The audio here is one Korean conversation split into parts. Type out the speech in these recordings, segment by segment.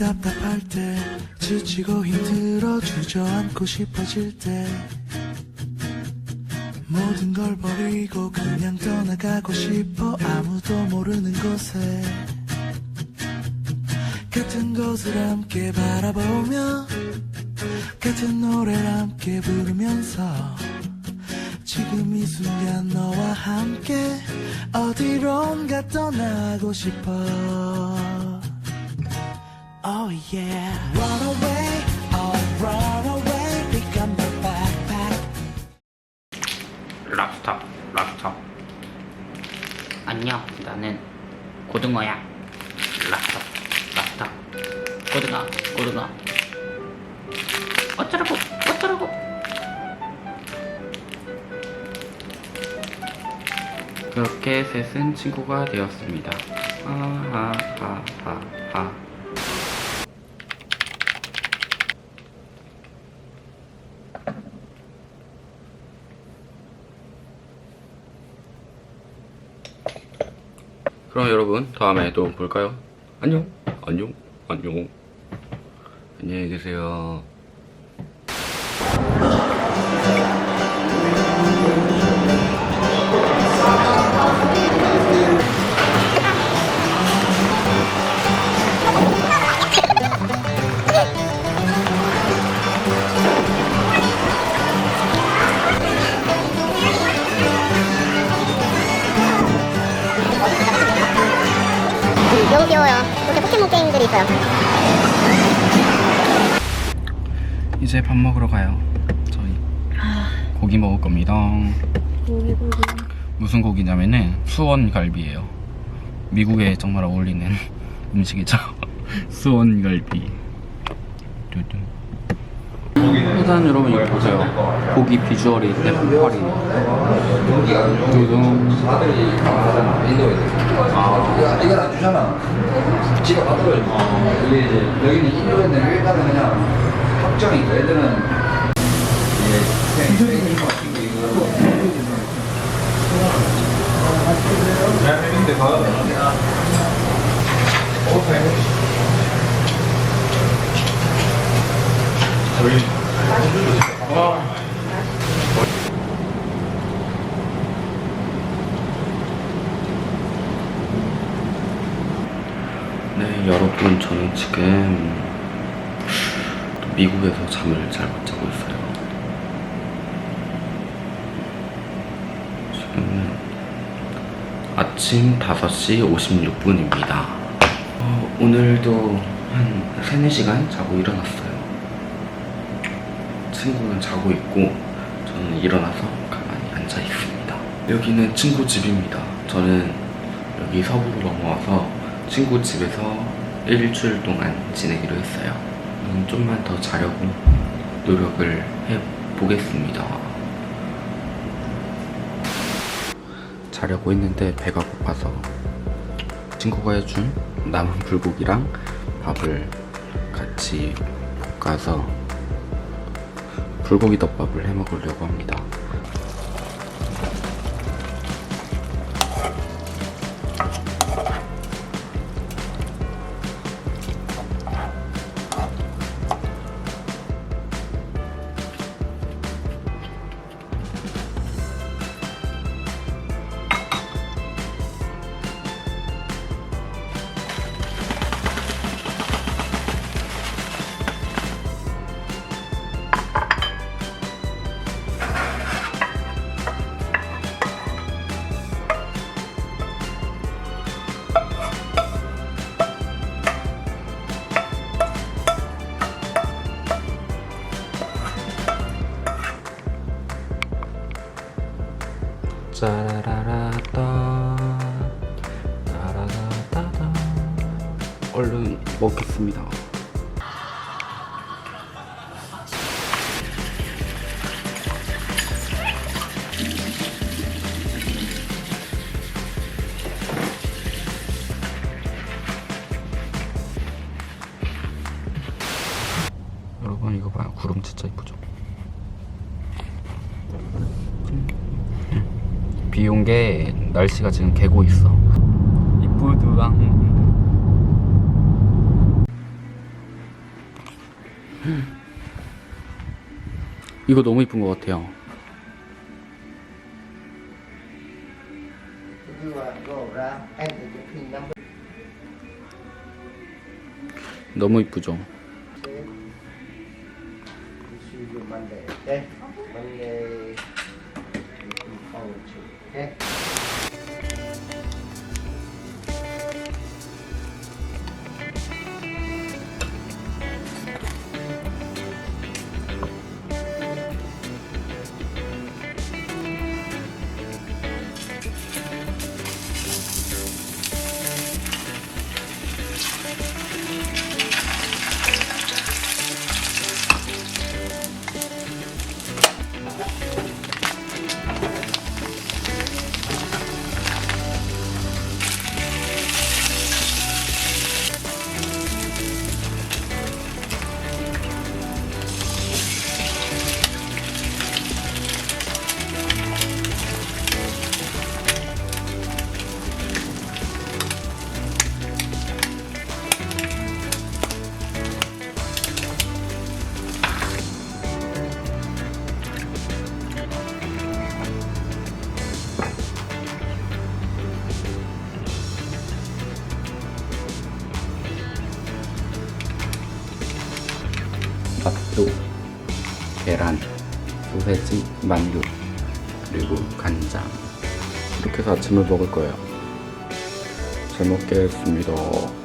답답할 때 지치고 힘들어 주저앉고 싶어질 때 모든 걸 버리고 그냥 떠나가고 싶어 아무도 모르는 곳에 같은 곳을 함께 바라보며 같은 노래를 함께 부르면서 지금 이 순간 너와 함께 어디론가 떠나고 싶어 Oh yeah. Run away, oh run away up my backpack. 랍스터 랍스터 안녕 나는 고등어야. 랍스터 랍스터 고등어 고등어. 어쩌라고 어쩌라고. 그렇게 셋은 친구가 되었습니다. 하하하하하 그럼 여러분 다음에 또 볼까요? 안녕 안녕 안녕 안녕히 계세요 있어요. 이제 밥 먹으러 가요 저희 고기 먹을 겁니다 고기 고기. 무슨 고기냐면은 수원 갈비예요. 미국에 정말 어울리는 음식이죠. 수원 갈비. 뚜뚜. 일단 여러분 이거 보세요. 고기 비주얼이 대폭발이. 두둥. 이건 안 주잖아. 지가 받아요. 이게 이제 여기는 인도에는 일단은 그냥 확정이고 애들은 이게 그냥 이거. 여러분 저는 지금 또 미국에서 잠을 잘 못 자고 있어요. 지금 아침 5시 56분입니다. 어, 오늘도 한 3, 4시간 자고 일어났어요. 친구는 자고 있고 저는 일어나서 가만히 앉아 있습니다. 여기는 친구 집입니다. 저는 여기 서부로 넘어와서 친구 집에서 일주일 동안 지내기로 했어요. 좀만 더 자려고 노력을 해 보겠습니다. 자려고 했는데 배가 고파서 친구가 해준 남은 불고기랑 밥을 같이 볶아서 불고기 덮밥을 해 먹으려고 합니다. 짜라라라따. 따라라따다 얼른 먹겠습니다. 여러분 이거 봐요. 구름 진짜 이쁘죠 비 온 게 날씨가 지금 개고 있어. 이쁘드왕. 이거 너무 이쁜 것 같아요. uh, 너무 이쁘죠? okay? 계란, 소세지, 만두, 그리고 간장. 이렇게 해서 아침을 먹을 거예요. 잘 먹겠습니다.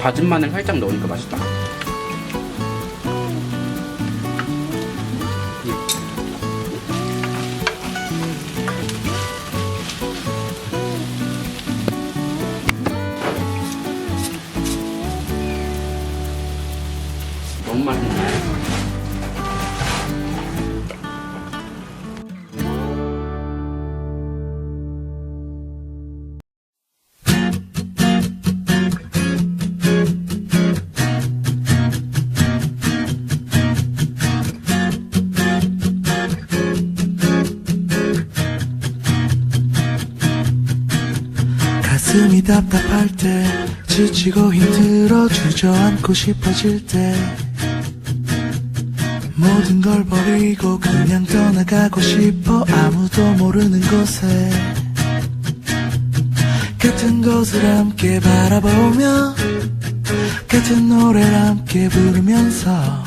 다진 마늘 살짝 넣으니까 맛있다. 답답할 때 지치고 힘들어 주저앉고 싶어질 때. 모든 걸 버리고 그냥 떠나가고 싶어 아무도 모르는 곳에. 같은 곳을 함께 바라보며 같은 노래를 함께 부르면서